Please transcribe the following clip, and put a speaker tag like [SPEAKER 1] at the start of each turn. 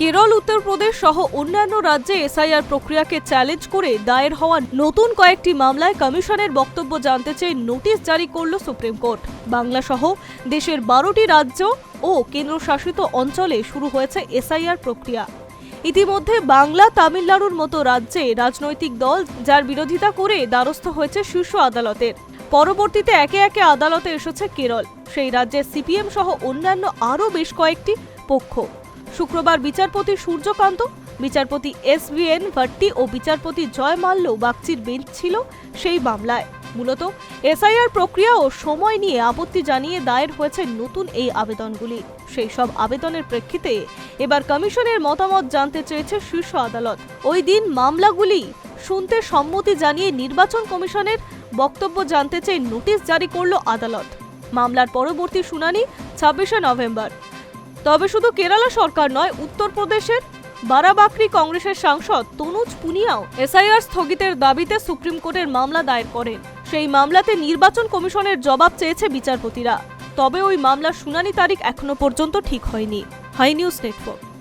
[SPEAKER 1] কেরল উত্তরপ্রদেশ সহ অন্যান্য রাজ্যে এসআইআর প্রক্রিয়াকে চ্যালেঞ্জ করে দায়ের হওয়া নতুন কয়েকটি মামলায় কমিশনের বক্তব্য জানতে চেয়ে নোটিশ জারি করল সুপ্রিম কোর্ট। বাংলা সহ দেশের বারোটি রাজ্য ও কেন্দ্রশাসিত অঞ্চলে শুরু হয়েছে এসআইআর প্রক্রিয়া। ইতিমধ্যে বাংলা, তামিলনাড়ুর মতো রাজ্যে রাজনৈতিক দল, যার বিরোধিতা করে দ্বারস্থ হয়েছে শীর্ষ আদালতের। পরবর্তীতে একে একে আদালতে এসেছে কেরল। সেই রাজ্যে সিপিএম সহ অন্যান্য আরও বেশ কয়েকটি পক্ষ। শুক্রবার বিচারপতি সূর্যকান্ত, বিচারপতি এস ভি এন ভাট্টি ও বিচারপতি জয় মাল্য বাগচির বেঞ্চ ছিল সেই মামলায়। মূলত এসআইআর প্রক্রিয়া ও সময় নিয়ে আপত্তি জানিয়ে দায়ের হয়েছে নতুন এই আবেদনগুলি। সেই সব আবেদনের প্রেক্ষিতে এবার কমিশনের মতামত জানতে চেয়েছে শীর্ষ আদালত। ওই দিন মামলাগুলি শুনতে সম্মতি জানিয়ে নির্বাচন কমিশনের বক্তব্য জানতে চেয়ে নোটিশ জারি করল আদালত। মামলার পরবর্তী শুনানি ছাব্বিশে নভেম্বর। তবে শুধু কেরালা সরকার নয়, উত্তরপ্রদেশের বারাবাকরি কংগ্রেসের সাংসদ তনুজ পুনিয়াও এসআইআর স্থগিতের দাবিতে সুপ্রিম কোর্টের মামলা দায়ের করেন। সেই মামলাতে নির্বাচন কমিশনের জবাব চেয়েছে বিচারপতিরা। তবে ওই মামলার শুনানি তারিখ এখনও পর্যন্ত ঠিক হয়নি। High news network.